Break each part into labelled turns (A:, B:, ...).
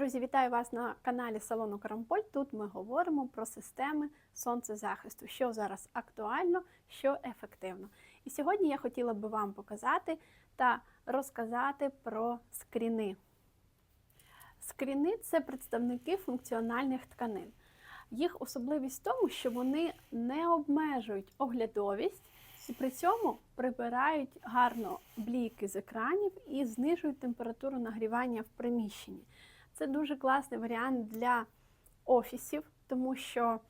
A: Друзі, вітаю вас на каналі Салону Карамполь. Тут ми говоримо про системи сонцезахисту, що зараз актуально, що ефективно. І сьогодні я хотіла би вам показати та розказати про скріни. Скріни це представники функціональних тканин. Їх особливість в тому, що вони не обмежують оглядовість і при цьому прибирають гарно бліки з екранів і знижують температуру нагрівання в приміщенні. Це дуже класний варіант для офісів, тому що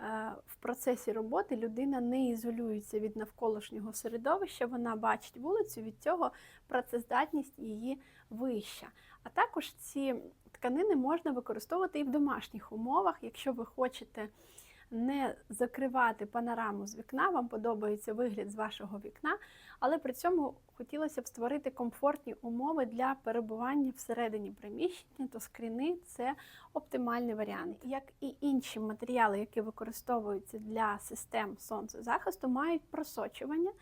A: е, в процесі роботи людина не ізолюється від навколишнього середовища, вона бачить вулицю, від цього працездатність її вища. А також ці тканини можна використовувати і в домашніх умовах, якщо ви хочете не закривати панораму з вікна, вам подобається вигляд з вашого вікна, але при цьому хотілося б створити комфортні умови для перебування всередині приміщення, то скріни це оптимальний варіант. Як і інші матеріали, які використовуються для систем сонцезахисту, мають просочування,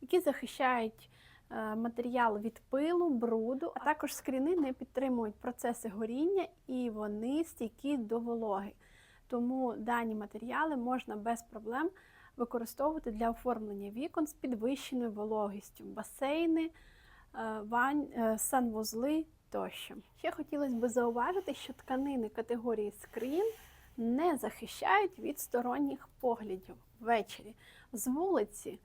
A: які захищають. е, Матеріал від пилу, бруду, а також скріни не підтримують процеси горіння і вони стійкі до вологи. Тому дані матеріали можна без проблем використовувати для оформлення вікон з підвищеною вологістю, басейни, е, вань, е, санвузли тощо. Ще хотілося б зауважити, що тканини категорії скрін не захищають від сторонніх поглядів ввечері. З вулиці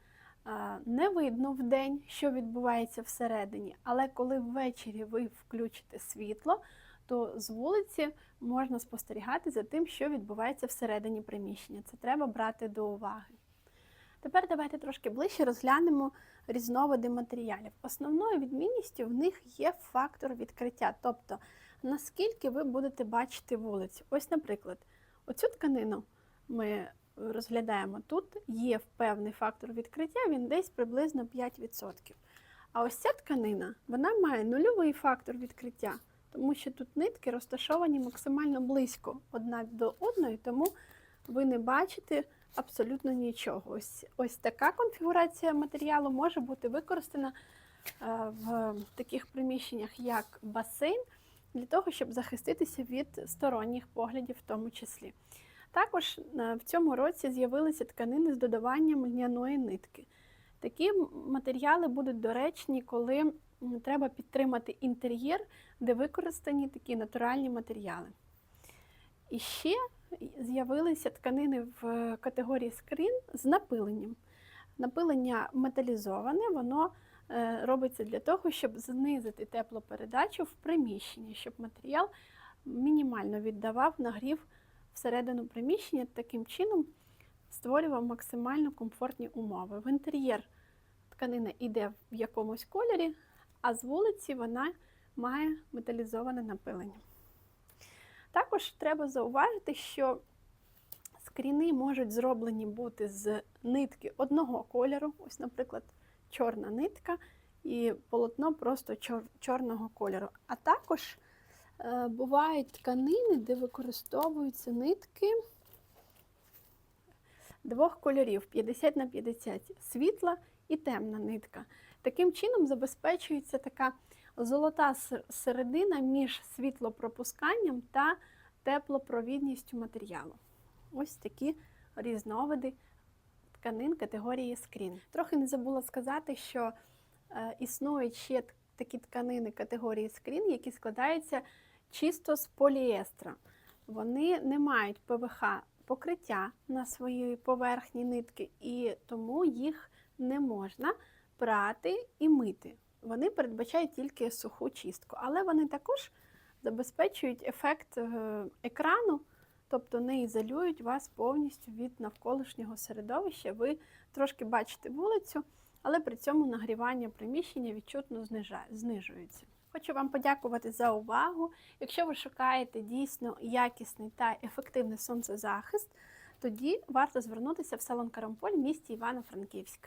A: е, не видно вдень, що відбувається всередині, але коли ввечері ви включите світло, то з вулиці можна спостерігати за тим, що відбувається всередині приміщення. Це треба брати до уваги. Тепер давайте трошки ближче розглянемо різновиди матеріалів. Основною відмінністю в них є фактор відкриття, тобто наскільки ви будете бачити вулицю. Ось, наприклад, оцю тканину ми розглядаємо тут, є певний фактор відкриття, він десь приблизно 5%. А ось ця тканина вона має нульовий фактор відкриття тому що тут нитки розташовані максимально близько одна до одної, тому ви не бачите абсолютно нічого. Ось, ось така конфігурація матеріалу може бути використана е, в таких приміщеннях, як басейн, для того, щоб захиститися від сторонніх поглядів, в тому числі. Також е, в цьому році з'явилися тканини з додаванням льняної нитки. Такі матеріали будуть доречні, коли треба підтримати інтер'єр, де використані такі натуральні матеріали. І ще з'явилися тканини в категорії скрін з напиленням. Напилення металізоване, воно е, робиться для того, щоб знизити теплопередачу в приміщенні, щоб матеріал мінімально віддавав нагрів всередину приміщення, таким чином створював максимально комфортні умови. В інтер'єр тканина йде в якомусь кольорі, а з вулиці вона має металізоване напилення. Також треба зауважити, що скріни можуть зроблені бути з нитки одного кольору, ось, наприклад, чорна нитка і полотно просто чор чорного кольору. А також е, бувають тканини, де використовуються нитки двох кольорів 50 на 50 світла і темна нитка. Таким чином забезпечується така золота середина між світлопропусканням та теплопровідністю матеріалу. Ось такі різновиди тканин категорії скрін. Трохи не забула сказати, що е, існують ще такі тканини категорії скрін, які складаються чисто з поліестра. Вони не мають ПВХ покриття на своїй поверхні нитки, і тому їх не можна прати і мити. Вони передбачають тільки суху чистку, але вони також забезпечують ефект е, екрану, тобто не ізолюють вас повністю від навколишнього середовища. Ви трошки бачите вулицю, але при цьому нагрівання приміщення відчутно знижується. Хочу вам подякувати за увагу. Якщо ви шукаєте дійсно якісний та ефективний сонцезахист, тоді варто звернутися в салон Карамполь в місті Івано-Франківськ.